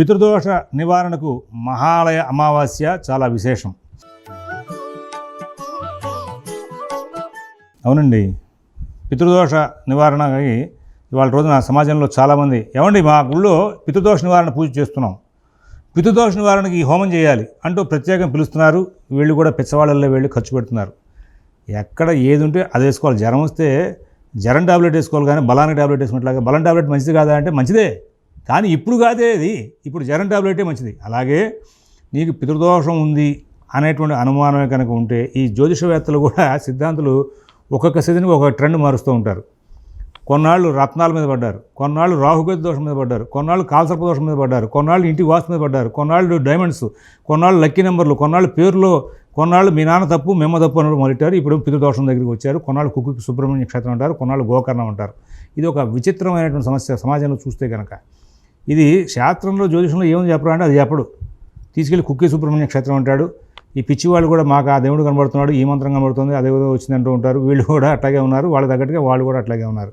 పితృదోష నివారణకు మహాలయ అమావాస్య చాలా విశేషం. అవునండి. పితృదోష నివారణకి ఇవాళ రోజున సమాజంలో చాలామంది ఏమండి మా గుళ్ళో పితృదోష నివారణ పూజ చేస్తున్నాం. పితృదోష నివారణకి హోమం చేయాలి అంటూ ప్రత్యేకం పిలుస్తున్నారు. వీళ్ళు కూడా పిచ్చవాళ్ళల్లో వెళ్ళి ఖర్చు పెడుతున్నారు. ఎక్కడ ఏది ఉంటే అది వేసుకోవాలి. జ్వరం వస్తే జ్వరం టాబ్లెట్ వేసుకోవాలి కానీ బలానికి టాబ్లెట్ వేసుకున్నట్లాగా బలం టాబ్లెట్ మంచిది కాదా అంటే మంచిదే. కానీ ఇప్పుడు కాదే అది. ఇప్పుడు జ్వరం టాబ్లెటే మంచిది. అలాగే నీకు పితృదోషం ఉంది అనేటువంటి అనుమానమే కనుక ఉంటే ఈ జ్యోతిషవేత్తలు కూడా సిద్ధాంతులు ఒక్కొక్క సీజన్కి ఒక ట్రెండ్ మారుస్తూ ఉంటారు. కొన్నాళ్ళు రత్నాల మీద పడ్డారు. కొన్నాళ్ళు రాహుగతి దోషం మీద పడ్డారు. కొన్నాళ్ళు కాల్సర్ప దోషం మీద పడ్డారు. కొన్నాళ్ళు ఇంటి వాసు మీద పడ్డారు. కొన్నాళ్ళు డైమండ్స్ కొన్నాళ్ళు లక్కీ నెంబర్లు కొన్నాళ్ళు పేర్లో కొన్నాళ్ళు మీ నాన్న తప్పు మేమ తప్పు అని మొదలెట్టారు. ఇప్పుడు పితృదోషం దగ్గరికి వచ్చారు. కొన్నాళ్ళు కుక్కు సుబ్రహ్మణ్య క్షేత్రం అంటారు. కొన్నాళ్ళు గోకర్ణం అంటారు. ఇది ఒక విచిత్రమైనటువంటి సమస్య సమాజంలో చూస్తే కనుక ఇది శాస్త్రంలో జ్యోతిషంలో ఏమని చెప్పరా అంటే అది చెప్పడు. తీసుకెళ్ళి కుక్కి సుబ్రహ్మణ్య క్షేత్రం అంటాడు. ఈ పిచ్చి వాళ్ళు కూడా మాకు ఆ దేవుడు కనబడుతున్నాడు ఈ మంత్రం కనబడుతుంది అదే ఏదో వచ్చిందంటూ ఉంటారు. వీళ్ళు కూడా అట్లాగే ఉన్నారు వాళ్ళ తగ్గట్టుగా వాళ్ళు కూడా అట్లాగే ఉన్నారు.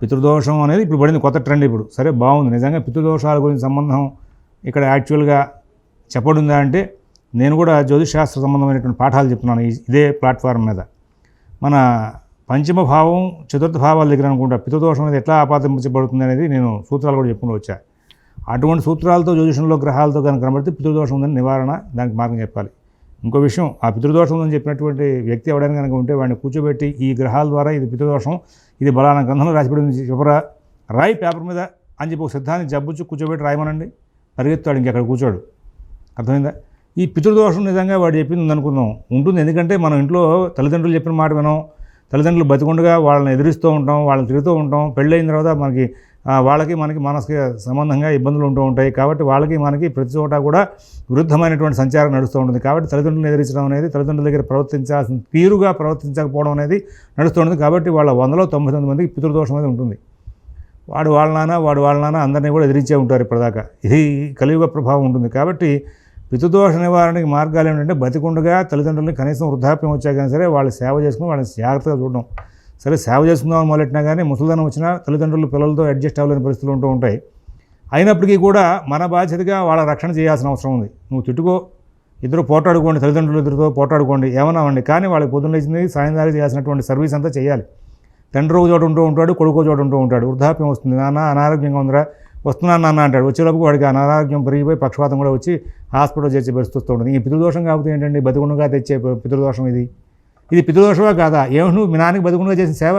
పితృదోషం అనేది ఇప్పుడు పడింది కొత్త ట్రెండ్ ఇప్పుడు. సరే బాగుంది. నిజంగా పితృదోషాల గురించి సంబంధం ఇక్కడ యాక్చువల్గా చెప్పడుందా అంటే నేను కూడా జ్యోతిష్ శాస్త్ర సంబంధమైనటువంటి పాఠాలు చెప్తున్నాను ఇదే ప్లాట్ఫారం మీద. మన పంచమ భావం చతుర్థ భావాల దగ్గర అనుకుంటా పితృదోషం అనేది ఎట్లా ఆపాదించబడుతుంది అనేది నేను సూత్రాలు కూడా చెప్పుకుని వచ్చా. అటువంటి సూత్రాలతో జ్యోతిషంలో గ్రహాలతో కనుక కనబడితే పితృదోషం ఉందని నివారణ దానికి మార్గం చెప్పాలి. ఇంకో విషయం ఆ పితృదోషం ఉందని చెప్పినటువంటి వ్యక్తి ఎవడైనా కనుక ఉంటే వాడిని కూర్చోబెట్టి ఈ గ్రహాల ద్వారా ఇది పితృదోషం ఇది బలానా గ్రంథంలో రాసిపెడింది చెప్పరా? రాయి పేపర్ మీద అని చెప్పి ఒక సిద్ధాన్ని జబ్బుచ్చు కూర్చోబెట్టి రాయమనండి. పరిగెత్తాడు ఇంకెక్కడ కూర్చోడు. అర్థమైందా? ఈ పితృదోషం నిజంగా వాడు చెప్పింది ఉందనుకుందాం. ఉంటుంది. ఎందుకంటే మనం ఇంట్లో తల్లిదండ్రులు చెప్పిన మాట వినం. తల్లిదండ్రులు బతికుండగా వాళ్ళని ఎదిరిస్తూ ఉంటాం వాళ్ళని తిరుగుతూ ఉంటాం. పెళ్ళైన తర్వాత మనకి వాళ్ళకి మనకి మనసుకి సంబంధంగా ఇబ్బందులు ఉంటూ ఉంటాయి. కాబట్టి వాళ్ళకి మనకి ప్రతి చోట కూడా విరుద్ధమైనటువంటి సంచారం నడుస్తూ ఉంటుంది. కాబట్టి తల్లిదండ్రులను ఎదిరించడం అనేది తల్లిదండ్రుల దగ్గర ప్రవర్తించాల్సిన తీరుగా ప్రవర్తించకపోవడం అనేది నడుస్తూ ఉంటుంది. కాబట్టి వాళ్ళ వందలో తొంభై తొమ్మిది మందికి పితృదోషం అనేది ఉంటుంది. వాడు వాళ్ళ నాన్న వాడు వాళ్ళ నాన్న అందరినీ కూడా ఎదిరించే ఉంటారు ఇప్పటిదాకా. ఇది కలియుగ ప్రభావం ఉంటుంది. కాబట్టి పితృదోష నివారణకి మార్గాలు ఏంటంటే బతికుండగా తల్లిదండ్రులని కనీసం వృద్ధాప్యం వచ్చాకైనా సరే వాళ్ళు సేవ చేసుకుని వాళ్ళని జాగ్రత్తగా చూడడం. సరే సేవ చేసుకుందామని మొదలెట్టినా కానీ ముసలిదనం వచ్చినా తల్లిదండ్రులు పిల్లలతో అడ్జస్ట్ అవ్వలేని పరిస్థితులు ఉంటూ ఉంటాయి. అయినప్పటికీ కూడా మన బాధ్యతగా వాళ్ళ రక్షణ చేయాల్సిన అవసరం ఉంది. నువ్వు తిట్టుకో ఇద్దరు పోటాడుకోండి తల్లిదండ్రులు ఇద్దరితో పోటాడుకోండి ఏమన్నామండి? కానీ వాళ్ళకి పొద్దున్న లేచింది సాయంత్రం చేయాల్సినటువంటి సర్వీస్ అంతా చేయాలి. తండ్రి ఒక చోట ఉంటూ ఉంటాడు కొడుకు చోటు చోట ఉంటూ ఉంటాడు. వృద్ధాప్యం వస్తుంది. నాన్న అనారోగ్యంగా ఉందిరా వస్తున్నాను నాన్న అంటాడు. వచ్చేలోపు వాడికి అనారోగ్యం పెరిగిపోయి పక్షపాతం కూడా వచ్చి హాస్పిటల్ చేర్చి పరిస్థితి ఉంటుంది. ఈ పితృదోషం కాకపోతే ఏంటండి? బతికుండగా తెచ్చే పితృదోషం ఇది. ఇది పితృదోషమే కాదా? ఏమి నువ్వు మీ నాన్నకి బతుకుండగా చేసిన సేవ.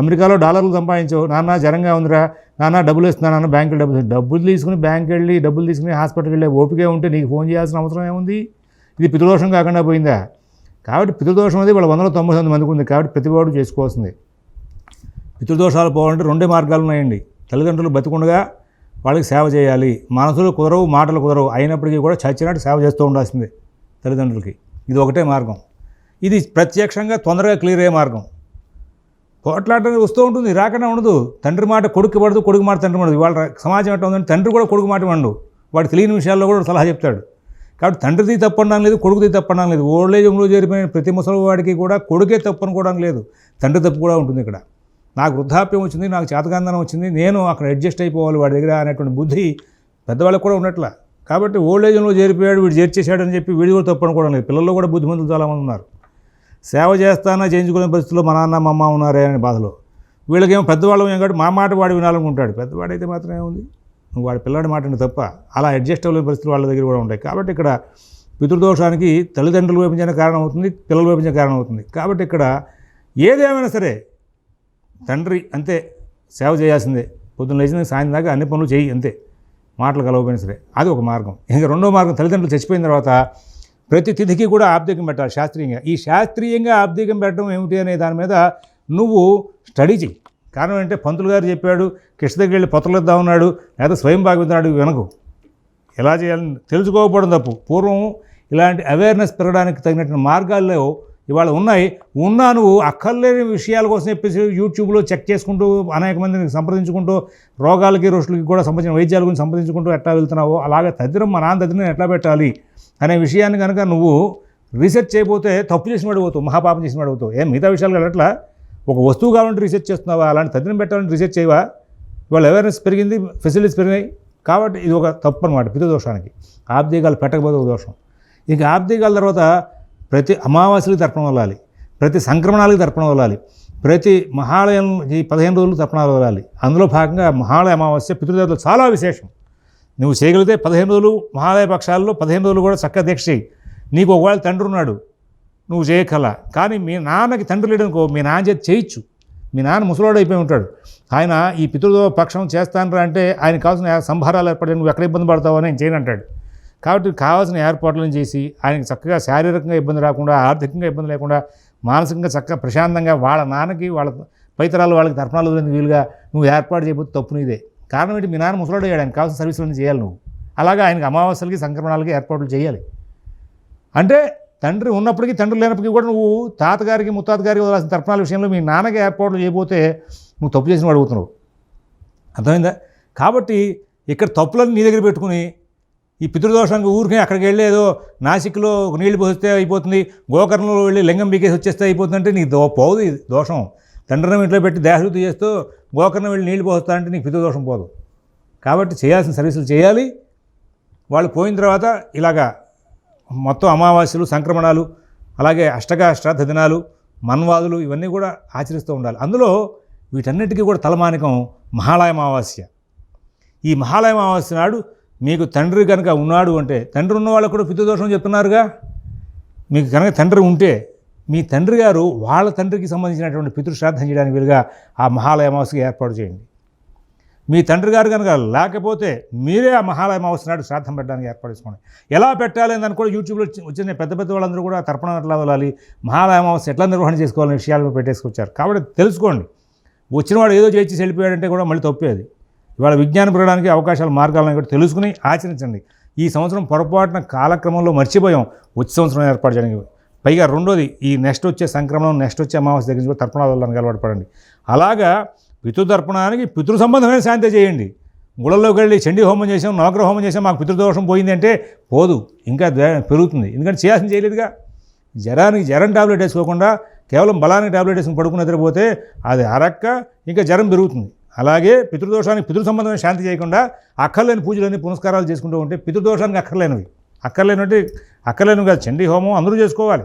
అమెరికాలో డాలర్లు సంపాదించావు. నాన్న జ్వరంగా ఉందిరా. నాన్న డబ్బులు ఇస్తున్నా నాన్న బ్యాంకులు డబ్బులు డబ్బులు తీసుకుని బ్యాంక్ వెళ్ళి డబ్బులు తీసుకుని హాస్పిటల్కి వెళ్ళే ఓపిక ఉంటే నీకు ఫోన్ చేయాల్సిన అవసరం ఏముంది? ఇది పితృదోషం కాకుండా పోయిందా? కాబట్టి పితృదోషం అనేది వాళ్ళ వందల తొంభై తొమ్మిది మందికి ఉంది. కాబట్టి ప్రతివాడు చేసుకోవాల్సింది. పితృదోషాలు పోవాలంటే రెండే మార్గాలు ఉన్నాయండి. తల్లిదండ్రులు బతుకుండగా వాళ్ళకి సేవ చేయాలి. మనసులు కుదరవు మాటలు కుదరవు. అయినప్పటికీ కూడా చచ్చినట్టు సేవ చేస్తూ ఉండాల్సిందే తల్లిదండ్రులకి. ఇది ఒకటే మార్గం. ఇది ప్రత్యక్షంగా తొందరగా క్లియర్ అయ్యే మార్గం. పోట్లాట వస్తూ ఉంటుంది రాకుండా ఉండదు. తండ్రి మాట కొడుకు పడదు కొడుకు మాట తండ్రి పడదు. వాళ్ళ సమాజం ఎట్లా ఉందంటే తండ్రి కూడా కొడుకు మాట వండు వాడు తెలియని విషయాల్లో కూడా సలహా చెప్తాడు. కాబట్టి తండ్రిది తప్పనడం లేదు కొడుకుది తప్పనడం లేదు. ఓల్డ్ ఏజ్ హోమ్లో చేరిపోయిన ప్రతి ముసలి వాడికి కూడా కొడుకే తప్పు అనుకోవడం లేదు. తండ్రి తప్పు కూడా ఉంటుంది ఇక్కడ. నాకు వృద్ధాప్యం వచ్చింది నాకు చేతకాందనం వచ్చింది నేను అక్కడ అడ్జస్ట్ అయిపోవాలి వాడి దగ్గర అనేటువంటి బుద్ధి పెద్దవాళ్ళకి కూడా ఉన్నట్ల కాబట్టి ఓల్డ్ ఏజ్లో చేరిపోయాడు వీడు చేర్చేశాడు అని చెప్పి వీడు కూడా తప్పు అనుకోవడం లేదు. పిల్లల్లో కూడా బుద్ధిమంతులు చాలామంది ఉన్నారు. సేవ చేస్తానా చేయించుకునే పరిస్థితుల్లో మా నాన్న మా అమ్మ ఉన్నారే అనే బాధలో. వీళ్ళకేమో పెద్దవాళ్ళం ఏం కాబట్టి మా మాట వాడు వినాలనుకుంటాడు. పెద్దవాడైతే మాత్రం ఏముంది? నువ్వు వాడి పిల్లాడి మాట తప్ప. అలా అడ్జస్ట్ అవ్వలేని పరిస్థితులు వాళ్ళ దగ్గర కూడా ఉంటాయి. కాబట్టి ఇక్కడ పితృదోషానికి తల్లిదండ్రులు వేపించిన కారణం అవుతుంది పిల్లలు వేపించిన కారణం అవుతుంది కాబట్టి ఇక్కడ ఏదేమైనా సరే తండ్రి అంతే సేవ చేయాల్సిందే. పొద్దున్న లేచిన సాయంత్రం దాకా అన్ని పనులు చేయి అంతే. మాటలు కలవపోయినా సరే. అది ఒక మార్గం. ఇంకా రెండో మార్గం తల్లిదండ్రులు చచ్చిపోయిన తర్వాత ప్రతి తిథికి కూడా ఆబ్దికం పెట్టాలి శాస్త్రీయంగా. ఈ శాస్త్రీయంగా ఆబ్దికం పెట్టడం ఏమిటి అనే దాని మీద నువ్వు స్టడీ చెయ్యి. కారణం ఏంటంటే పంతులు గారు చెప్పాడు కృష్ణ దగ్గర వెళ్ళి పొత్తలిద్దాం ఉన్నాడు లేదా స్వయం భాగవతున్నాడు వెనకు. ఎలా చేయాలని తెలుసుకోకపోవడం తప్పు. పూర్వం ఇలాంటి అవేర్నెస్ పెరగడానికి తగినటువంటి మార్గాల్లో ఇవాళ ఉన్నాయి. ఉన్నా నువ్వు అక్కర్లేని విషయాల కోసం చెప్పేసి యూట్యూబ్లో చెక్ చేసుకుంటూ అనేక మందిని సంప్రదించుకుంటూ రోగాలకి రుషులకి కూడా సంబంధించిన వైద్యాల గురించి సంప్రదించుకుంటూ ఎట్లా వెళ్తున్నావో అలాగే తద్దిరం మా నాన్న తద్దిరం ఎట్లా పెట్టాలి అనే విషయాన్ని కనుక నువ్వు రీసెర్చ్ చేయబోతే తప్పు చేసిన అడుగుతావు మహాపాపం చేసిన అడుగుతావు ఏ ఏం మిగతా విషయాలు అట్లా. ఒక వస్తువు కావాలంటే రీసెర్చ్ చేస్తున్నావా? అలాంటి తద్దినం పెట్టాలంటే రీసెర్చ్ చేయవా? ఇవాళ అవేర్నెస్ పెరిగింది ఫెసిలిటీస్ పెరిగినాయి. కాబట్టి ఇది ఒక తప్పు అనమాట పితృదోషానికి. ఆబ్దీగాలు పెట్టకపోతే ఒక దోషం. ఇక ఆబ్దీగాల తర్వాత ప్రతి అమావాస్యలకు తర్పణం వెళ్ళాలి ప్రతి సంక్రమణాలకు తర్పణం వెళ్ళాలి ప్రతి మహాలయం ఈ పదిహేను రోజులు తర్పణాలు వెళ్ళాలి అందులో భాగంగా మహాలయ అమావాస్య పితృదేవతలు చాలా విశేషం. నువ్వు చేయగలిగితే పదిహేను రోజులు మహాలయ పక్షాల్లో పదిహేను రోజులు కూడా చక్కగా దీక్ష చేయి. నీకు ఒకవేళ తండ్రి ఉన్నాడు నువ్వు చేయకల కానీ మీ నాన్నకి తండ్రి లేడనుకో మీ నాన్న చేతి చేయొచ్చు. మీ నాన్న ముసలోడు అయిపోయి ఉంటాడు. ఆయన ఈ పితృదేవ పక్షం చేస్తానరా అంటే ఆయన కావాల్సిన సంభారాలు ఏర్పడి నువ్వు ఎక్కడ ఇబ్బంది పడతావు అని చేయను అంటాడు కాబట్టి కావాల్సిన ఏర్పాట్లను చేసి ఆయనకి చక్కగా శారీరకంగా ఇబ్బంది రాకుండా ఆర్థికంగా ఇబ్బంది లేకుండా మానసికంగా చక్కగా ప్రశాంతంగా వాళ్ళ నాన్నకి వాళ్ళ పైతరాలు వాళ్ళకి తర్పణాలు వదిలేందుకు వీలుగా నువ్వు ఏర్పాటు చేయబోతే తప్పు నీదే. కారణం ఏంటి? మీ నాన్న ముసలాడు అయ్యాడు ఆయన కావాల్సిన సర్వీసులన్నీ చేయాలి నువ్వు. అలాగా ఆయనకి అమావాస్యలకి సంక్రమణాలకి ఏర్పాట్లు చేయాలి. అంటే తండ్రి ఉన్నప్పటికీ తండ్రి లేనప్పటికీ కూడా నువ్వు తాతగారికి ముత్తాతగారికి వదలాల్సిన తర్పణాల విషయంలో మీ నాన్నకి ఏర్పాట్లు చేయబోతే నువ్వు తప్పు చేసిన వాడు అవుతున్నావు. అర్థమైందా? కాబట్టి ఇక్కడ తప్పులను నీ దగ్గర పెట్టుకుని ఈ పితృదోషానికి ఊరికే అక్కడికి వెళ్ళేదో నాసిక్లో నీళ్ళు పోస్తే అయిపోతుంది గోకర్ణంలో వెళ్ళి లింగం బీకేసి వచ్చేస్తే అయిపోతుందంటే నీకు దో పోదు ఇది దోషం. తండ్రిని ఇంట్లో పెట్టి దేహశుద్ధి చేస్తూ గోకర్ణం వెళ్ళి నీళ్ళు పోస్తా అంటే నీకు పితృదోషం పోదు. కాబట్టి చేయాల్సిన సర్వీసులు చేయాలి. వాళ్ళు పోయిన తర్వాత ఇలాగా మొత్తం అమావాస్యలు సంక్రమణాలు అలాగే అష్టగా శ్రాద్ధ దినాలు మన్వాదులు ఇవన్నీ కూడా ఆచరిస్తూ ఉండాలి. అందులో వీటన్నిటికీ కూడా తలమానికం మహాలయ అమావాస్య. ఈ మహాలయ అమావాస్య నాడు మీకు తండ్రి కనుక ఉన్నాడు అంటే తండ్రి ఉన్న వాళ్ళకు కూడా పితృదోషం చెప్తున్నారుగా? మీకు కనుక తండ్రి ఉంటే మీ తండ్రి గారు వాళ్ళ తండ్రికి సంబంధించినటువంటి పితృశ్రాద్ధం చేయడానికి వీలుగా ఆ మహాలయ అమావాస్యకి ఏర్పాటు చేయండి. మీ తండ్రి గారు కనుక లేకపోతే మీరే ఆ మహాలయ అమావాస్య నాడు శ్రాద్ధం పెట్టడానికి ఏర్పాటు చేసుకోండి. ఎలా పెట్టాలి అని కూడా యూట్యూబ్లో వచ్చిన పెద్ద పెద్ద వాళ్ళందరూ కూడా తర్పణం ఎట్లా వెళ్ళాలి మహాలయ అమావాస్య ఎట్లా నిర్వహణ చేసుకోవాలనే విషయాలు పెట్టేసుకొచ్చారు. కాబట్టి తెలుసుకోండి. వచ్చిన వాడు ఏదో చేసి వెళ్ళిపోయాడంటే కూడా మళ్ళీ తప్పేది. ఇవాళ విజ్ఞానం పెరగడానికి అవకాశాలు మార్గాలను కూడా తెలుసుకుని ఆచరించండి. ఈ సంవత్సరం పొరపాటున కాలక్రమంలో మర్చిపోయాం. వచ్చే సంవత్సరం ఏర్పాటు చేయడానికి. పైగా రెండోది ఈ నెక్స్ట్ వచ్చే సంక్రమణం నెక్స్ట్ వచ్చే అమావాస్య దగ్గర నుంచి కూడా తర్పణాలు వెళ్ళడానికి అలవాటు పడండి. అలాగా పితృతర్పణానికి పితృ సంబంధమైన శాంతి చేయండి. గుళ్ళలోకి వెళ్ళి చండీ హోమం చేసాం నవగ్రహ హోమం చేసాం మాకు పితృదోషం పోయింది అంటే పోదు. ఇంకా దే- పెరుగుతుంది. ఎందుకంటే చేయాల్సిన చేయలేదుగా. జ్వరానికి జ్వరం టాబ్లెట్ వేసుకోకుండా కేవలం బలానికి టాబ్లెట్ వేసుకుని పడుకుని నిద్రపోతే అది అరక్క ఇంకా జ్వరం పెరుగుతుంది. అలాగే పితృదోషానికి పితృ సంబంధమైన శాంతి చేయకుండా అక్కర్లేని పూజలని పునస్కారాలు చేసుకుంటూ ఉంటే పితృదోషానికి అక్కర్లేనివి. అక్కర్లేనివి అక్కర్లేనివి కాదు. చండీ హోమం అందరూ చేసుకోవాలి.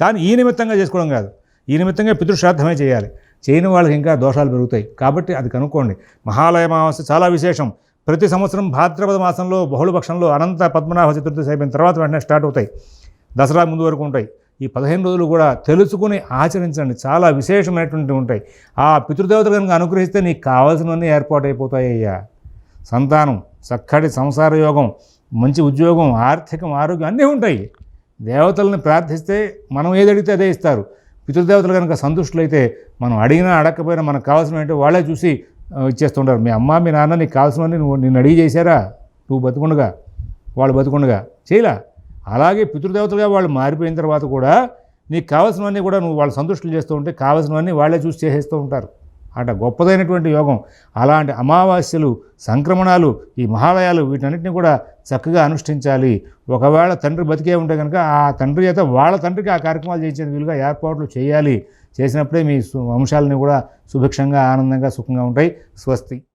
కానీ ఈ నిమిత్తంగా చేసుకోవడం కాదు. ఈ నిమిత్తంగా పితృశ్రాద్ధమే చేయాలి. చేయని వాళ్ళకి ఇంకా దోషాలు పెరుగుతాయి. కాబట్టి అది కనుక్కోండి. మహాలయ అమావాస్య చాలా విశేషం. ప్రతి సంవత్సరం భాద్రపద మాసంలో బహుళపక్షంలో అనంత పద్మనాభ చతుర్థి అయిపోయిన తర్వాత వెంటనే స్టార్ట్ అవుతాయి. దసరా ముందు వరకు ఉంటాయి. ఈ పదిహేను రోజులు కూడా తెలుసుకుని ఆచరించండి. చాలా విశేషమైనటువంటి ఉంటాయి. ఆ పితృదేవతలు కనుక అనుగ్రహిస్తే నీకు కావాల్సినవన్నీ ఏర్పాటు అయ్యా సంతానం చక్కటి సంసార యోగం మంచి ఉద్యోగం ఆర్థికం ఆరోగ్యం అన్నీ ఉంటాయి. దేవతలను ప్రార్థిస్తే మనం ఏది అడిగితే అదే ఇస్తారు. పితృదేవతలు కనుక సంతుష్టులైతే మనం అడిగినా అడగకపోయినా మనకు కావాల్సిన ఏంటో వాళ్ళే చూసి ఇచ్చేస్తుంటారు. మీ అమ్మ మీ నాన్న నీకు కావాల్సినవన్నీ నువ్వు నిన్ను అడిగి చేశారా? నువ్వు బతుకుండగా వాళ్ళు బతుకుండగా. చేయలా? అలాగే పితృదేవతలుగా వాళ్ళు మారిపోయిన తర్వాత కూడా నీకు కావాల్సినవన్నీ కూడా నువ్వు వాళ్ళు సంతుష్టులు చేస్తూ ఉంటే కావాల్సినవన్నీ వాళ్ళే చూసి చేసేస్తూ ఉంటారు. అట గొప్పదైనటువంటి యోగం. అలాంటి అమావాస్యలు సంక్రమణాలు ఈ మహాలయాలు వీటన్నిటిని కూడా చక్కగా అనుష్ఠించాలి. ఒకవేళ తండ్రి బతికే ఉంటే కనుక ఆ తండ్రి చేత వాళ్ళ తండ్రికి ఆ కార్యక్రమాలు చేయించే వీలుగా ఏర్పాట్లు చేయాలి. చేసినప్పుడే మీ సు- వంశాలని కూడా సుభిక్షంగా ఆనందంగా సుఖంగా ఉంటాయి. స్వస్తి.